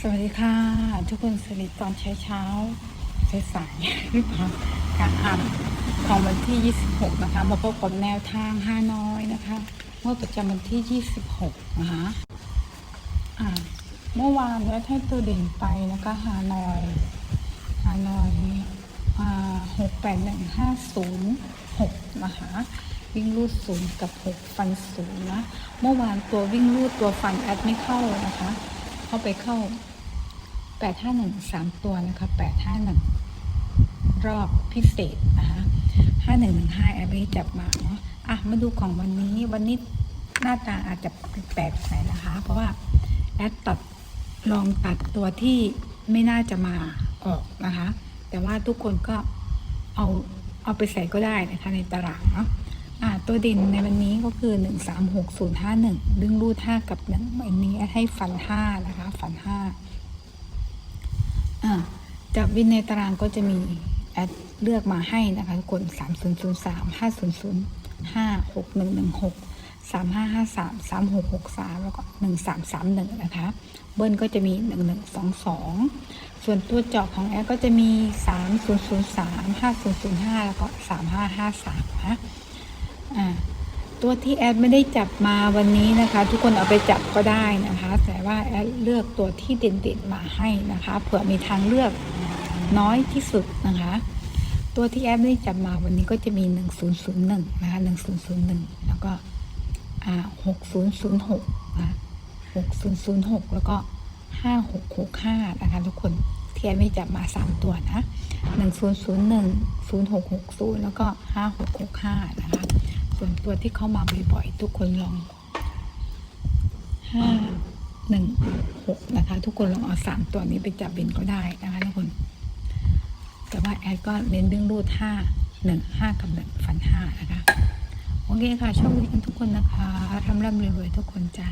สวัสดีค่ะ ทุกคนสลิดตอนเช้าเช้าสายๆหรือเปล่าการอ่านของวันที่ 26 นะคะ มาพบกับแนวทางห้าน้อยนะคะเมื่อประจำวันที่ 26 นะคะอ่าเมื่อวานเนี่ยให้ตัวเด่นไปนะคะฮานอยฮานอยอ่าหกแปดหนึ่งห้าศูนย์หกนะคะวิ่งรูดศูนย์กับหกฟันศูนย์นะ เมื่อวานตัววิ่งรูดตัวฟันแอดไม่เข้านะคะ เข้าไปเข้า แปดห้าหนึ่งสามตัวนะคะแปดห้าหนึ่งรอบพิเศษนะคะห้าหนึ่งหนึ่งห้าแอดไม่จับมาเนาะอะมาดูของวันนี้วันนี้หน้าตาอาจจะแปลกๆหน่อยนะคะ เพราะว่าแอดตัดลองตัดตัวที่ไม่น่าจะมาออกนะคะ แต่ว่าทุกคนก็เอาเอาไปใส่ก็ได้นะคะในตารางเนาะอ่าตัวด่นในวันนี้ก็คือหนึ่งสามหกศูนย์ห้าหนึ่งดึงรูดห้ากับหนึ่งอันนี้ให้ฟันห้านะคะ ฟันห้า จากวินในตารางก็จะมีแอดเลือกมาให้นะคะทุกคนสามศูนย์ศูนย์สามห้าศูนย์ศูนย์ห้าหกหนึ่งหนึ่งหกสามห้าห้าสามสามหกหกสามแล้วก็หนึ่งสามสามหนึ่งนะคะ เบิ้ลก็จะมีหนึ่งหนึ่งสองสองส่วนตัวเจาะของแอดก็จะมีสามศูนย์ศูนย์สามห้าศูนย์ศูนย์ห้าแล้วก็สามห้าห้าสามนะอ่า ตัวที่แอดไม่ได้จับมาวันนี้นะคะ ทุกคนเอาไปจับก็ได้นะคะ แต่ว่าแอดเลือกตัวที่เด่นๆมาให้นะคะเผื่อมีทางเลือกน้อยที่สุดนะคะ ตัวที่แอดไม่ได้จับมาวันนี้ก็จะมี 1001 นะคะ 1001 แล้วก็6006นะ6006 แล้วก็ 5665 นะคะ ทุกคนที่แอดไม่จับมา 3 ตัวนะ 1001 0660 แล้วก็ 5665 นะคะ ส่วนตัวที่เข้ามาบ่อยๆ ทุกคนลองห้าหนึ่งหกนะคะ ทุกคนลองเอาสามตัวนี้ไปจับเบินก็ได้นะคะ ทุกคน แต่ว่าแอดก็เน้นเรื่องรูดห้าหนึ่งห้ากับ1ฟันห้านะคะ โอเคค่ะโชคดีกันทุกคนนะคะร่ำร่ำรวยๆทุกคนจ้า